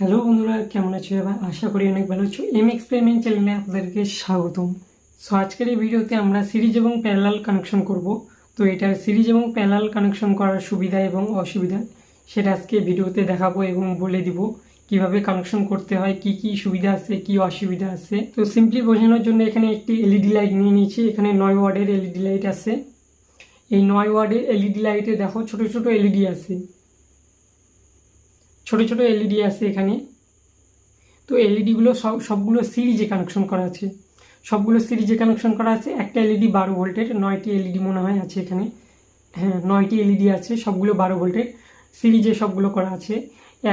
Hello বন্ধুরা, কেমন আছো? এবার আশা করি অনেক ভালো আছো। এম এক্সপেরিমেন্ট চ্যানেলে আপনাদেরকে স্বাগতম। সো আজকের এই ভিডিওতে আমরা সিরিজ এবং প্যারালাল কানেকশন করব। তো এটার সিরিজ এবং প্যারালাল কানেকশন করার সুবিধা এবং অসুবিধা, সেটা আজকে ভিডিওতে দেখাবো এবং বলে দিব কীভাবে কানেকশন করতে হয়, কি কি সুবিধা আছে, কি অসুবিধা আছে। তো সিম্পলি বোঝানোর জন্য এখানে একটি এলইডি লাইট নিয়ে নিয়েছি। এখানে নয় ওয়ার্ডের এলইডি লাইট আছে। এই নয় ওয়ার্ডের এলইডি লাইটে দেখো ছোট ছোট এলইডি আছে। ছোট ছোট এলইডি আছে এখানে। তো এলইডিগুলো সব, সবগুলো সিরিজে কানেকশন করা আছে। সবগুলো সিরিজে কানেকশন করা আছে। একটা এলইডি বারো ভোল্টের, নয়টি এলইডি মনে হয় আছে এখানে। হ্যাঁ নয়টি এলইডি আছে, সবগুলো বারো ভোল্টের। সিরিজে সবগুলো করা আছে।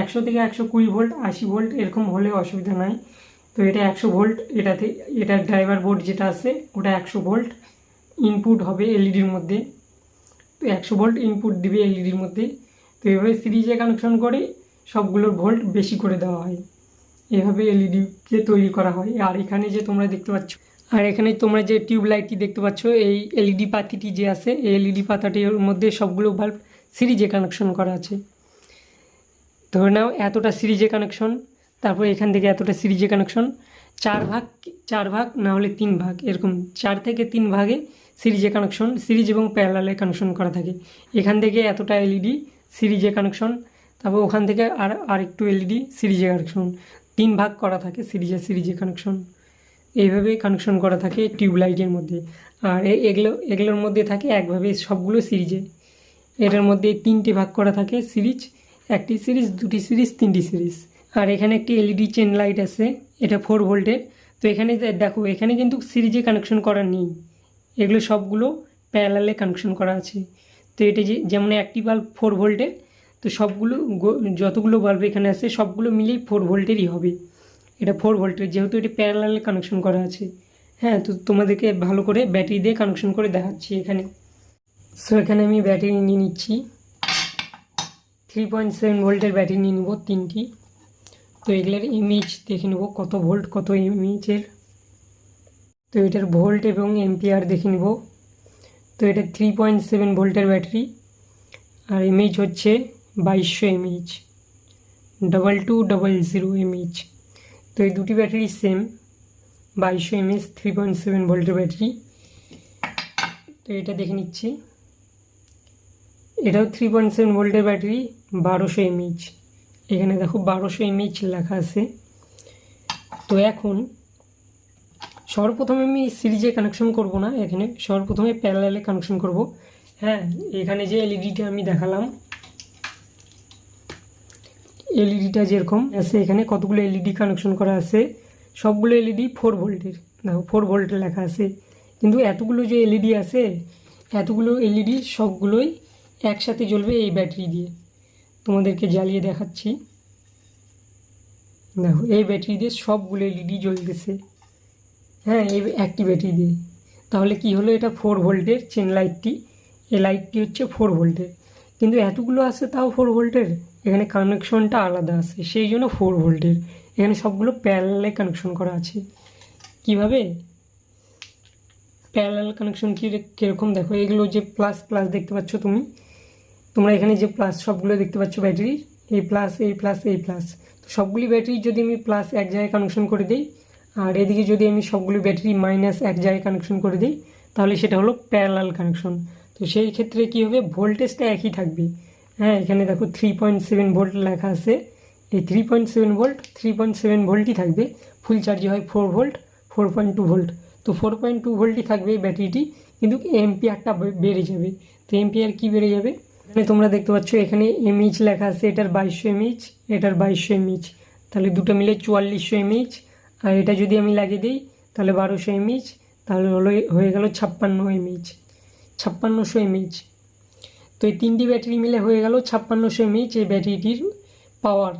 একশো থেকে একশো কুড়ি ভোল্ট, আশি ভোল্ট এরকম হলে অসুবিধা নাই। তো এটা একশো ভোল্ট, এটাতে এটা ড্রাইভার বোর্ড যেটা আছে, ওটা একশো ভোল্ট ইনপুট হবে এলইডির মধ্যে। তো একশো ভোল্ট ইনপুট দিবে এলইডির মধ্যে। তো এভাবে সিরিজে কানেকশন করে সবগুলোর ভোল্ট বেশি করে দেওয়া হয়। এভাবে এলইডিকে তৈরি করা হয়। আর এখানে যে তোমরা দেখতে পাচ্ছ, আর এখানে তোমরা যে টিউব লাইটটি দেখতে পাচ্ছ, এই এলইডি পাতিটি যে আছে, এই এলইডি পাতাটির মধ্যে সবগুলো বাল্ব সিরিজে কানেকশন করা আছে। ধরে নাও, এতটা সিরিজে কানেকশন, তারপর এখান থেকে এতটা সিরিজে কানেকশন, চার ভাগ চার ভাগ, না হলে তিন ভাগ, এরকম চার থেকে তিন ভাগে সিরিজে কানেকশন, সিরিজ এবং প্যারালালে কানেকশন করা থাকে। এখান থেকে এতটা এলইডি সিরিজে কানেকশন তারপর ওখান থেকে আর, আরেকটু এলইডি সিরিজে কানেকশন তিন ভাগ করা থাকে সিরিজে সিরিজে কানেকশন এইভাবে কানেকশন করা থাকে টিউবলাইটের মধ্যে। আর এগুলো, এগুলোর মধ্যে থাকে একভাবে সবগুলো সিরিজে। এটার মধ্যে তিনটে ভাগ করা থাকে সিরিজ, একটি সিরিজ, দুটি সিরিজ, তিনটি সিরিজ। আর এখানে একটি এলইডি চেন লাইট আছে, এটা ফোর ভোল্টের তো এখানে দেখো, এখানে কিন্তু সিরিজে কানেকশন করা নেই। এগুলো সবগুলো প্যারালালে কানেকশন করা আছে। তো এটা যে, যেমন একটি বাল্ব ফোর ভোল্টের তো সবগুলো যতগুলো বাল্ব এখানে আছে, সবগুলো মিলেই ফোর ভোল্টেরই হবে। এটা ফোর ভোল্টের যেহেতু এটি প্যারালালে কানেকশন করা আছে। হ্যাঁ তো তোমাদেরকে ভালো করে ব্যাটারি দিয়ে কানেকশন করে দেখাচ্ছি এখানে। সো এখানে আমি ব্যাটারি নিয়ে নিচ্ছি। থ্রি পয়েন্ট সেভেন ভোল্টের ব্যাটারি নিয়ে নেব তিনটি। তো এগুলোর ইমেজ দেখে নেব, কত ভোল্ট কত ইমেজের তো এটার ভোল্ট এবং এম্পিয়ার দেখে নেব। তো এটা থ্রি পয়েন্ট সেভেন ভোল্টের ব্যাটারি আর ইমেজ হচ্ছে বাইশশো M H double two double zero M H তো এই দুটি ব্যাটারি সেম বাইশশো M H three point seven ভোল্টের ব্যাটারি। তো এটা দেখে নিচ্ছি। এটাও থ্রি পয়েন্ট সেভেন ভোল্টের ব্যাটারি, বারোশো এমএইচ এখানে দেখো বারোশো এমএইচ লেখা আছে। তো এখন সর্বপ্রথমে আমি সিরিজে কানেকশন করব না, এখানে সর্বপ্রথমে প্যারালালে কানেকশন করব। হ্যাঁ এখানে যে এলইডিটা আমি দেখালাম এলইডিটা যেরকম আছে এখানে কতগুলো এলইডি কানেকশন করা আছে? সবগুলো এলইডি ফোর ভোল্টের দেখো ফোর ভোল্টের লেখা আছে। কিন্তু এতগুলো যে এলইডি আছে, এতগুলো এলইডি সবগুলোই একসাথে জ্বলবে এই ব্যাটারি দিয়ে। তোমাদেরকে জ্বালিয়ে দেখাচ্ছি। দেখো, এই ব্যাটারি দিয়ে সবগুলো এলইডি জ্বলতেছে। হ্যাঁ এই একটি ব্যাটারি দিয়ে। তাহলে কি হলো? এটা ফোর ভোল্টের চেন লাইটটি এই লাইটটি হচ্ছে ফোর ভোল্টের কিন্তু এতগুলো আছে তাও ফোর ভোল্টের এখানে কানেকশনটা আলাদা আছে। সেই জন্য ফোর ভোল্টের এখানে সবগুলো প্যারালে কানেকশন করা আছে। কীভাবে? প্যারালাল কানেকশন কী কীরকম? দেখো, এগুলো যে প্লাস প্লাস দেখতে পাচ্ছ তুমি। তোমরা এখানে যে প্লাস সবগুলো দেখতে পাচ্ছ ব্যাটারি এই প্লাস এই প্লাস এই প্লাস তো সবগুলি ব্যাটারি যদি আমি প্লাস এক জায়গায় কানেকশন করে দিই, আর এদিকে যদি আমি সবগুলো ব্যাটারি মাইনাস এক জায়গায় কানেকশন করে দিই, তাহলে সেটা হলো প্যারালাল কানেকশন তো সেই ক্ষেত্রে কী হবে? ভোল্টেজটা একই থাকবে। হ্যাঁ এখানে দেখো থ্রি পয়েন্ট সেভেন ভোল্ট লেখা আছে। এই three point seven volt three point seven ভোল্টই থাকবে। ফুল চার্জে হয় four volt four point two volt তো ফোর পয়েন্ট টু ভোল্টই থাকবে এই ব্যাটারিটি কিন্তু এমপিআরটা বেড়ে যাবে। তো এমপিআর কী বেড়ে যাবে? এখানে তোমরা দেখতে পাচ্ছ এখানে এমএইচ লেখা আছে, এটার বাইশশো এমএইচ এটার বাইশশো এমএইচ তাহলে দুটো মিলে চুয়াল্লিশশো এমএইচ আর এটা যদি আমি লাগিয়ে দিই, তাহলে বারোশো এমএইচ তাহলে হলো হয়ে গেল ছাপ্পান্ন এমএইচ ছাপ্পান্নশো এমএইচ তো এই তিনটি ব্যাটারি মিলে হয়ে গেল ছাপ্পান্নশো এমএইচ এই ব্যাটারিটির পাওয়ার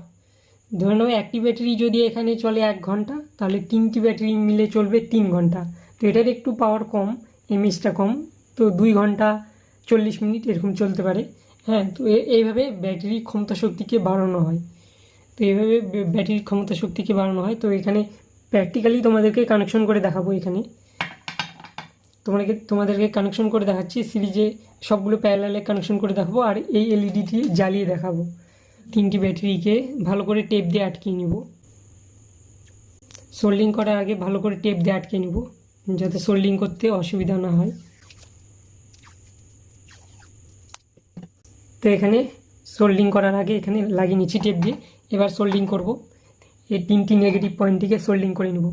ধরে নাও, একটি ব্যাটারি যদি এখানে চলে এক ঘণ্টা, তাহলে তিনটি ব্যাটারি মিলে চলবে তিন ঘণ্টা। তো এটার একটু পাওয়ার কম এমএইচটা কম, তো দুই ঘণ্টা চল্লিশ মিনিট এরকম চলতে পারে। হ্যাঁ তো এইভাবে ব্যাটারির ক্ষমতা শক্তিকে বাড়ানো হয়। তো এইভাবে ব্য- ব্যাটারির ক্ষমতা শক্তিকে বাড়ানো হয়। তো এখানে প্র্যাকটিক্যালি তোমাদেরকে কানেকশন করে দেখাবো এখানে। তোমাদেরকে তোমাদেরকে কানেকশন করে দেখাচ্ছি সিরিজে সবগুলো প্যারালালে কানেকশন করে দেখাবো, আর এই এলইডিটি জ্বালিয়ে দেখাবো। তিনটি ব্যাটারিকে ভালো করে টেপ দিয়ে আটকে নিব। সোল্ডিং করার আগে ভালো করে টেপ দিয়ে আটকে নিব, যাতে সোল্ডিং করতে অসুবিধা না হয়। তো এখানে সোল্ডিং করার আগে এখানে লাগিয়ে নিচ্ছি টেপ দিয়ে, এবার সোল্ডিং করব। এই তিনটি নেগেটিভ পয়েন্টটিকে সোল্ডিং করে নেব।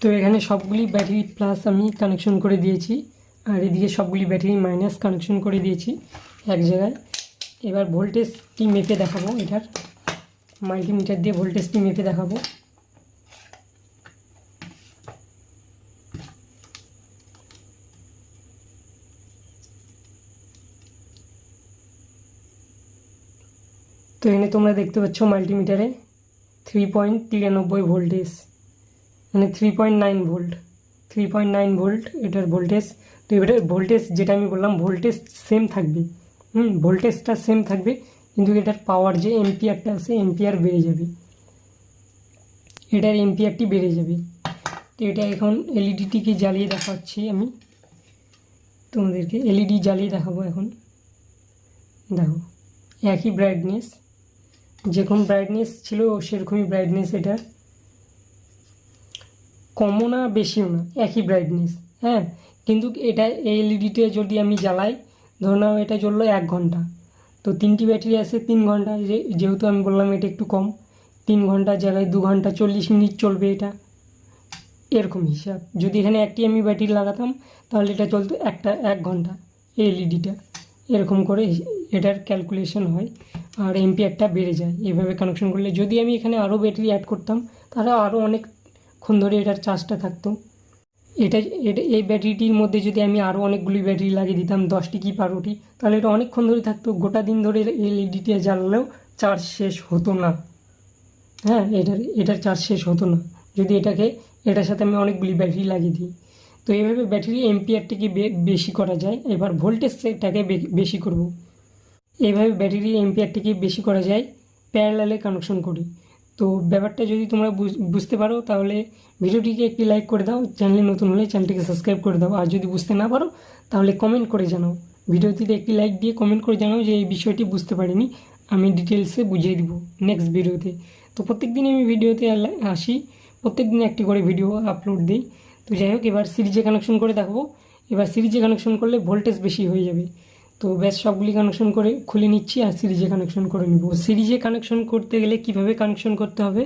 তো এখানে সবগুলি ব্যাটারি প্লাস আমি কানেকশন করে দিয়েছি। আর এদিকে সবগুলি ব্যাটারি মাইনাস কানেকশন করে দিয়েছি এক জায়গায়। এবার ভোল্টেজটি মেপে দেখাবো? এটার মাল্টিমিটার দিয়ে ভোল্টেজটি মেপে দেখাবো? তো এখানে তোমরা দেখতে পাচ্ছ মাল্টিমিটারে থ্রি পয়েন্ট তিরানব্বই ভোল্টেজ মানে three point nine volt three point nine volt এটার ভোল্টেজ তো এটার ভোল্টেজ যেটা আমি বললাম ভোল্টেজ সেম থাকবে। হুম ভোল্টেজটা সেম থাকবে, কিন্তু এটার পাওয়ার যে এমপিআরটা আছে এমপিআর বেড়ে যাবে। এটার এমপিআরটি বেড়ে যাবে। তো এটা এখন এলইডিটিকে জ্বালিয়ে দেখাচ্ছি আমি। তোমাদেরকে এলইডি জ্বালিয়ে দেখাবো এখন। দেখো, একই ব্রাইটনেস যেরকম ব্রাইটনেস ছিল, সেরকমই ব্রাইটনেস এটার কমও না, বেশিও না, একই ব্রাইটনেস হ্যাঁ? কিন্তু এটা এলইডিতে যদি আমি জ্বালাই, ধরে নাও এটা জ্বললো এক ঘণ্টা। তো তিনটি ব্যাটারি আছে, তিন ঘণ্টা যেহেতু আমি বললাম এটা একটু কম, তিন ঘণ্টার জায়গায় দু ঘণ্টা চল্লিশ মিনিট চলবে এটা। এরকম হিসাব। যদি এখানে একটি আমি ব্যাটারি লাগাতাম, তাহলে এটা চলতো একটা, এক ঘণ্টা এলইডিটা এরকম করে এটার ক্যালকুলেশন হয়, আর এমপিআরটা বেড়ে যায়। এভাবে কানেকশন করলে যদি আমি এখানে আরও ব্যাটারি অ্যাড করতাম, তাহলে আরও অনেকক্ষণ ধরে এটার চার্জটা থাকতো। এটা এই ব্যাটারিটির মধ্যে যদি আমি আরও অনেকগুলি ব্যাটারি লাগিয়ে দিতাম, দশটি কি বারোটি তাহলে এটা অনেকক্ষণ ধরে থাকতো। গোটা দিন ধরে এলইডিটা জ্বালালেও চার্জ শেষ হতো না। হ্যাঁ এটার এটার চার্জ শেষ হতো না। যদি এটাকে, এটার সাথে আমি অনেকগুলি ব্যাটারি লাগিয়ে দিই। তো এইভাবে ব্যাটারি এমপিআরটিকে বেশি করা যায়। এবার ভোল্টেজ ভোল্টেজটাকে বেশি করব। এইভাবে ব্যাটারি এমপিআরটিকে বেশি করা যায়, প্যারালালে কানেকশন করি। তো ব্যাপারটা যদি তোমরা বুঝ- বুঝতে পারো, তাহলে ভিডিওটিকে একটি লাইক করে দাও চ্যানেলে নতুন হলে চ্যানেলটিকে সাবস্ক্রাইব করে দাও। আর যদি বুঝতে না পারো, তাহলে কমেন্ট করে জানাও। ভিডিওটিতে একটি লাইক দিয়ে কমেন্ট করে জানাও যে এই বিষয়টি বুঝতে পারিনি, আমি ডিটেলসে বুঝিয়ে দিব নেক্সট ভিডিওতে। তো প্রত্যেক দিন আমি ভিডিওতে আসি প্রত্যেক দিন একটি করে ভিডিও আপলোড দিই। তো যাই হোক, এবার সিরিজে কানেকশন করে দেখব। এবার সিরিজে কানেকশন করলে ভোল্টেজ বেশি হয়ে যাবে। তো ব্যাস সবগুলি কানেকশন করে খুলে নিচ্ছি আর সিরিজে কানেকশন করে নিব। সিরিজে কানেকশন করতে গেলে কীভাবে কানেকশন করতে হবে?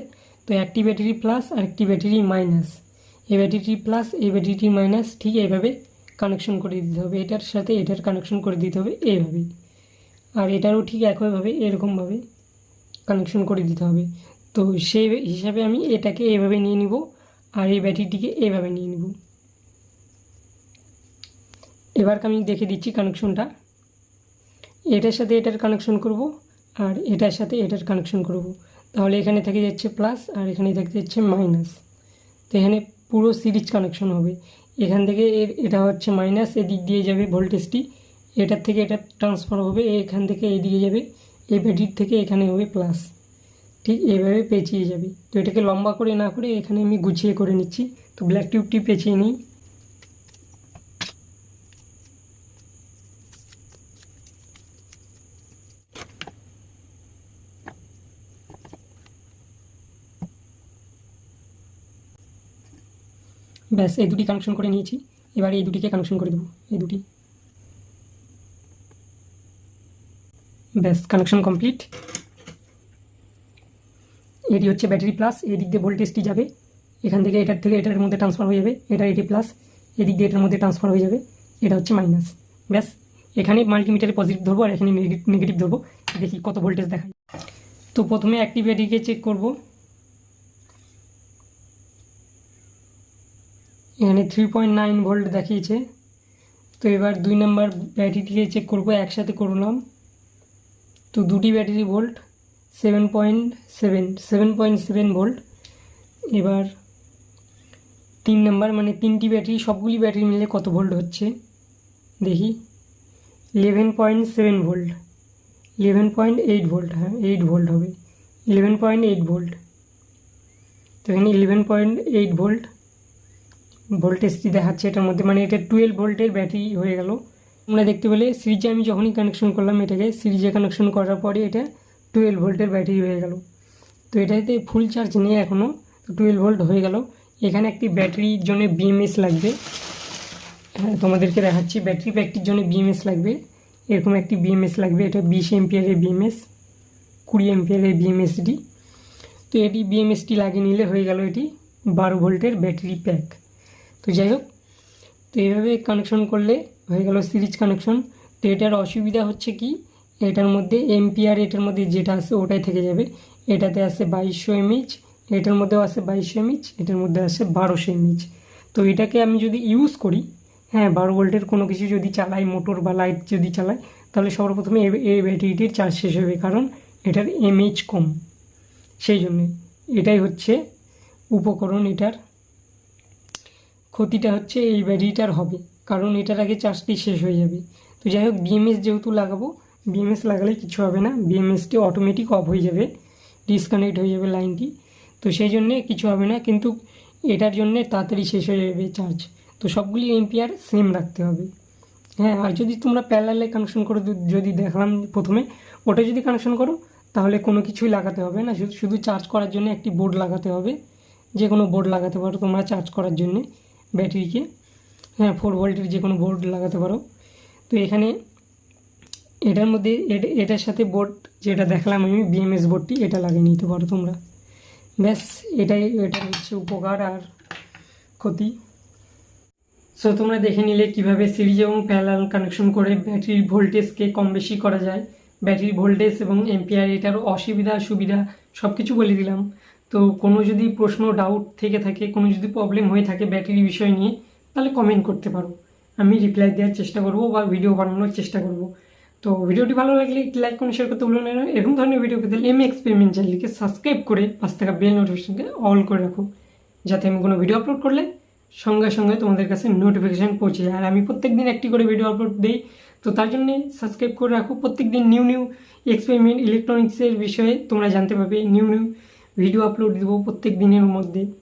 তো একটি ব্যাটারি প্লাস আর একটি ব্যাটারি মাইনাস এই ব্যাটারিটি প্লাস এই ব্যাটারিটি মাইনাস ঠিক এইভাবে কানেকশন করে দিতে হবে। এটার সাথে এটার কানেকশন করে দিতে হবে এইভাবে আর এটারও ঠিক একইভাবে, এরকমভাবে কানেকশন করে দিতে হবে। তো সেই হিসাবে আমি এটাকে এভাবে নিয়ে নিব আর এই ব্যাটারিটিকে এভাবে নিয়ে নিব। এবার আমি দেখে দিচ্ছি কানেকশনটা এটার সাথে এটার কানেকশন করব আর এটার সাথে এটার কানেকশন করব। তাহলে এখানে থেকে যাচ্ছে প্লাস আর এখানে থেকে যাচ্ছে মাইনাস তো এখানে পুরো সিরিজ কানেকশন হবে। এখান থেকে এটা হচ্ছে মাইনাস এদিক দিয়ে যাবে ভোল্টেজটি এটার থেকে এটা ট্রান্সফার হবে, এখান থেকে এদিকে যাবে এই ব্যাটারির থেকে এখানে হবে প্লাস ঠিক এইভাবে পেঁচিয়ে যাবে। তো এটাকে লম্বা করে না করে এখানে আমি গুছিয়ে করে নিচ্ছি। তো ব্ল্যাক টিউবটি পেঁচিয়ে নিই। ব্যাস, এই দুটি কানেকশন করে নিয়েছি। এবার এই দুটিকে কানেকশন করে দেবো, এই দুটি। ব্যাস কানেকশন কমপ্লিট এটি হচ্ছে ব্যাটারি প্লাস এদিক দিয়ে ভোল্টেজটি যাবে। এখান থেকে এটার থেকে এটার মধ্যে ট্রান্সফার হয়ে যাবে এটা এটি প্লাস এদিক দিয়ে এটার মধ্যে ট্রান্সফার হয়ে যাবে, এটা হচ্ছে মাইনাস ব্যাস, এখানে মাল্টিমিটারে পজিটিভ ধরবো আর এখানে নেগেটিভ ধরবো, দেখি কত ভোল্টেজ দেখায়। তো প্রথমে অ্যাক্টিভ ব্যাটারিকে চেক করব। এখানে থ্রি পয়েন্ট নাইন ভোল্ট দেখিয়েছে। তো এবার দুই নাম্বার ব্যাটারিটিকে চেক করব, একসাথে করলাম তো দুটি battery volt seven point seven seven point seven volt এবার তিন নাম্বার মানে তিনটি ব্যাটারি সবগুলি ব্যাটারি মিলে কত ভোল্ট হচ্ছে? দেখি। Eleven point seven volt eleven point eight volt হ্যাঁ এইট ভোল্ট হবে। ইলেভেন পয়েন্ট এইট ভোল্ট তো এখানে ইলেভেন পয়েন্ট এইট ভোল্ট ভোল্টেজটি দেখাচ্ছে এটার মধ্যে। মানে এটা টুয়েলভ ভোল্টের ব্যাটারি হয়ে গেল। আমরা দেখতে পেলে সিরিজে আমি যখনই কানেকশন করলাম এটাকে সিরিজে কানেকশন করার পরে এটা টুয়েলভ ভোল্টের ব্যাটারি হয়ে গেল। তো এটাতে ফুল চার্জ নেই এখনও টুয়েলভ ভোল্ট হয়ে গেল। এখানে একটি ব্যাটারির জন্য বিএমএস লাগবে। হ্যাঁ তোমাদেরকে দেখাচ্ছি ব্যাটারি প্যাকটির জন্য বিএমএস লাগবে। এরকম একটি বিএমএস লাগবে, এটা বিশ এমপিয়ারের বিএমএস কুড়ি এমপিয়ারের বিএমএসডি তো এটি বিএমএসটি লাগিয়ে নিলে হয়ে গেল এটি বারো ভোল্টের ব্যাটারি প্যাক তো যাই হোক, তো এইভাবে কানেকশন করলে হয়ে গেল সিরিজ কানেকশন তো এটার অসুবিধা হচ্ছে কি, এটার মধ্যে এমপিআর এটার মধ্যে যেটা আছে ওটাই থেকে যাবে। এটাতে আছে বাইশশো এমএইচ এটার মধ্যেও আছে বাইশশো এমএইচ এটার মধ্যে আছে বারোশো এমএইচ তো এটাকে আমি যদি ইউজ করি হ্যাঁ বারো ভোল্টের কোনো কিছু যদি চালাই মোটর বা লাইট যদি চালাই, তাহলে সর্বপ্রথমে এই ব্যাটারিটির চার্জ শেষ হবে, কারণ এটার এমএইচ কম। সেই জন্যে এটাই হচ্ছে উপকরণ এটার ক্ষতিটা হচ্ছে এই ব্যাটারিটার হবে, কারণ এটার আগে চার্জটি শেষ হয়ে যাবে। তো যাই হোক বিএমএস যেহেতু লাগাবো বিএমএস লাগালে কিছু হবে না। বিএমএসটি অটোমেটিক অফ হয়ে যাবে ডিসকানেক্ট হয়ে যাবে লাইনটি। তো সেই জন্যে কিছু হবে না, কিন্তু এটার জন্যে তাড়াতাড়ি শেষ হয়ে যাবে চার্জ তো সবগুলি এমপিআর সেম রাখতে হবে। হ্যাঁ আর যদি তোমরা প্যারালে কানেকশন করো যদি দেখলাম প্রথমে, ওটা যদি কানেকশন করো, তাহলে কোনো কিছুই লাগাতে হবে না। শুধু শুধু চার্জ করার জন্য একটি বোর্ড লাগাতে হবে। যে কোনো বোর্ড লাগাতে পারো তোমরা চার্জ করার জন্যে। ব্যাটারিকে হ্যাঁ ফোর ভোল্টের যে কোনো বোর্ড লাগাতে পারো। তো এখানে এটার মধ্যে এট- এটার সাথে বোর্ড যেটা দেখলাম আমি বিএমএস বোর্ডটি এটা লাগিয়ে নিতে পারো তোমরা। ব্যাস, এটাই এটা হচ্ছে উপকার আর ক্ষতি। সো তোমরা দেখে নিলে কীভাবে সিরিজ এবং প্যারালাল কানেকশন করে ব্যাটারির ভোল্টেজকে কম বেশি করা যায়। ব্যাটারির ভোল্টেজ এবং এমপিআর এটার অসুবিধা, সুবিধা সব কিছু বলে দিলাম। তো কোনো যদি প্রশ্ন ডাউট থেকে থাকে, কোনো যদি প্রবলেম হয়ে থাকে ব্যাটারি বিষয় নিয়ে, তাহলে কমেন্ট করতে পারো। আমি রিপ্লাই দেওয়ার চেষ্টা করব বা ভিডিও বানানোর চেষ্টা করব। তো ভিডিওটি ভালো লাগলে একটি লাইক করে শেয়ার করতে ভুলো এরকম ধরনের ভিডিও পেতে এম এক্সপেরিমেন্ট চ্যানেলকে সাবস্ক্রাইব করে পাঁচ টাকা বেল নোটিফিকেশনকে অল করে রাখো। যাতে আমি কোনো ভিডিও আপলোড করলে সঙ্গে সঙ্গে তোমাদের কাছে নোটিফিকেশান পৌঁছে যায়। আর আমি প্রত্যেক দিন একটি করে ভিডিও আপলোড দিই, তো তার জন্যে সাবস্ক্রাইব করে রাখো। প্রত্যেক দিন নিউ নিউ এক্সপেরিমেন্ট ইলেকট্রনিক্সের বিষয়ে তোমরা জানতে পারবে। নিউ নিউ ভিডিও আপলোড দেবো প্রত্যেক দিনের মধ্যে।